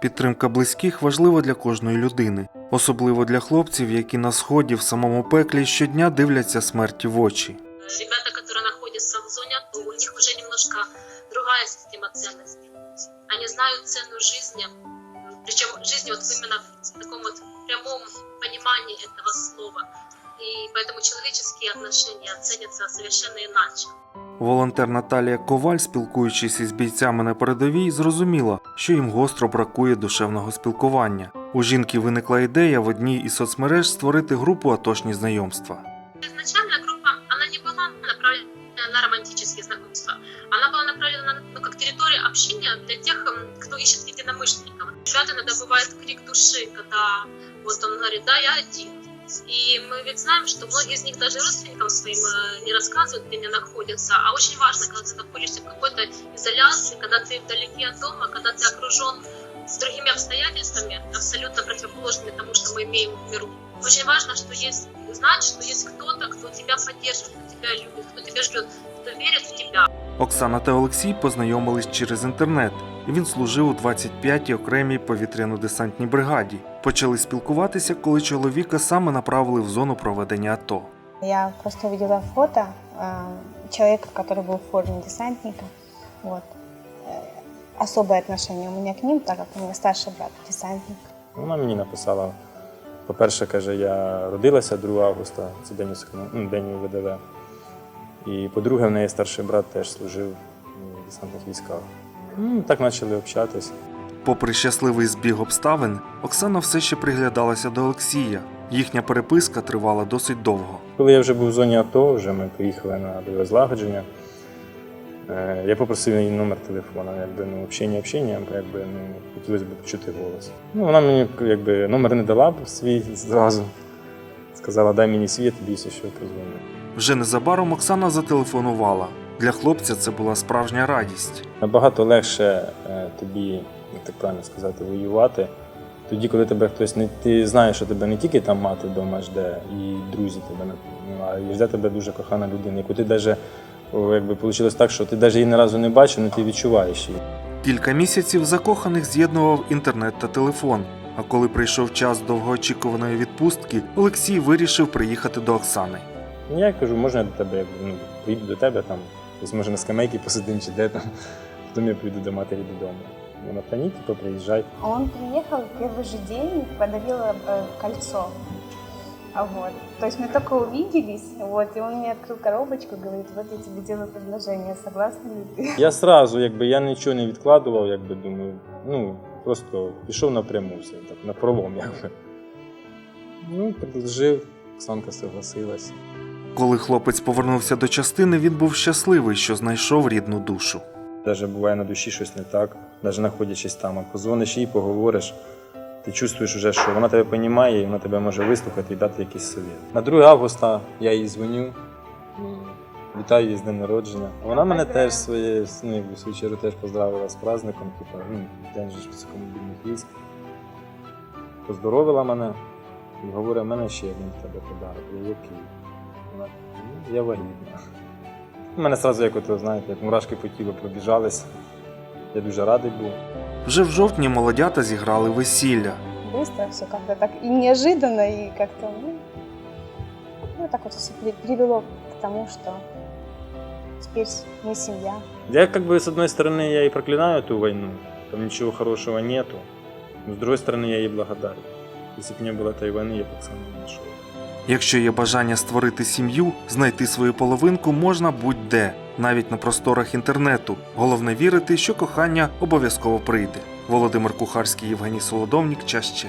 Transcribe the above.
Підтримка близьких важлива для кожної людини, особливо для хлопців, які на сході в самому пеклі щодня дивляться смерті в очі. Ребята, которые находятся в зоне АТО, у них уже немножко другая система ценностей. Они знают цену жизни, причем жизни вот именно в таком вот прямом понимании этого слова. И поэтому человеческие отношения ценятся совершенно иначе. Волонтер Наталія Коваль, спілкуючись із бійцями на передовій, зрозуміла, що їм гостро бракує душевного спілкування. У жінки виникла ідея в одній із соцмереж створити групу атошні знайомства. Изначально группа, она не была направлена на романтические знакомства. Она была направлена на, ну, как территория общения для тех, м, кто ищет единомышленников. Ребята иногда бывает крик души, когда вот он говорит, да, я один. И мы ведь знаем, что многие из них даже родственникам своим э, не рассказывают, где они находятся. А очень важно, когда ты находишься в какой-то изоляции, когда ты вдалеке от дома, когда ты окружен с другими обстоятельствами, абсолютно противоположными тому, что мы имеем в миру. Очень важно, что есть знать, что есть кто-то, кто тебя поддерживает, кто тебя любит, кто тебя ждет, кто верит в тебя. Оксана та Олексій познайомились через інтернет. Він служив у 25-й окремій повітряно-десантній бригаді. Почали спілкуватися, коли чоловіка саме направили в зону проведення АТО. Я просто увидела фото э, человека, который был в форме десантника. Вот. Э, Особое отношение у меня к ним, так как у меня старший брат десантник. Вона мені написала, по-перше, каже, я родилася 2 августа, це день, високо- ну, день ВДВ. І по-друге, в неї старший брат теж служив в десантних військах. Ну, так почали общатись. Попри щасливий збіг обставин, Оксана все ще приглядалася до Олексія. Їхня переписка тривала досить довго. Коли я вже був в зоні АТО, вже ми поїхали на бойове злагодження. е, Я попросив її номер телефона, якби ну, общення общення, якби ну, хотілося б почути голос. Ну, вона мені якби номер не дала б свій зразу. Сказала, дай мені я тобі якщо що позвоню. Вже незабаром Оксана зателефонувала. Для хлопця це була справжня радість. Набагато легше е, тобі, як так правильно сказати, воювати. Тоді, коли тебе хтось не ти знаєш, що тебе не тільки там мати вдома жде, і друзі тебе ну, а і жде тебе дуже кохана людина, яку ти навіть, якби вийшло так, що ти навіть її ні разу не бачив, але ти відчуваєш її. Кілька місяців закоханих з'єднував інтернет та телефон. А коли прийшов час довгоочікуваної відпустки, Олексій вирішив приїхати до Оксани. Ну, Я кажу, можна я до тебе, якби, ну, поїду до тебе, там, десь може на скамейки посидимо чи де там, потім я поїду до матері додому. Вона та ні, типу, приїжджай. Он приехал в первый же день, подарил э, кольцо. А Вот. То есть мы только увиделись, вот, и он мне открыл коробочку, говорит, вот я тебе делаю предложение, согласна ли ты? Я сразу, якби я нічого не відкладував, якби думаю, ну просто пішов напряму все, так, на пролом, якби. Ну, предложив, Оксанка согласилась. Коли хлопець повернувся до частини, він був щасливий, що знайшов рідну душу. Навіть буває на душі щось не так, навіть знаходячись там, а позвониш їй, поговориш. Ти чувствуєш вже, що вона тебе розуміє і вона тебе може вислухати і дати якийсь совет. На 2 августа я їй дзвоню, і вітаю її з днем народження. Вона мене теж своє, ну, якби, в свою чергу теж поздравила з праздником, типу, ну, День же ж високомобільних військ. Поздоровила мене і говорить, у мене ще один в тебе подарок. Я який? Вона, «Ну, я вагітна. У мене одразу, як ото, знаєте, як мурашки по тілу пробіжались. Я дуже радий був. Вже в жовтні молодята зіграли весілля. Быстро все как-то так и неожиданно, и как-то, ну, ну, так вот все привело к тому, что теперь мы семья. Я как бы с одной стороны я и проклинаю эту войну, там ничего хорошего нету, но с другой стороны я ей благодарен. Если бы не было этой войны, я бы сам не нашел. Якщо є бажання створити сім'ю, знайти свою половинку можна будь-де, навіть на просторах інтернету. Головне вірити, що кохання обов'язково прийде. Володимир Кухарський, Євгеній Солодовнік, час ще.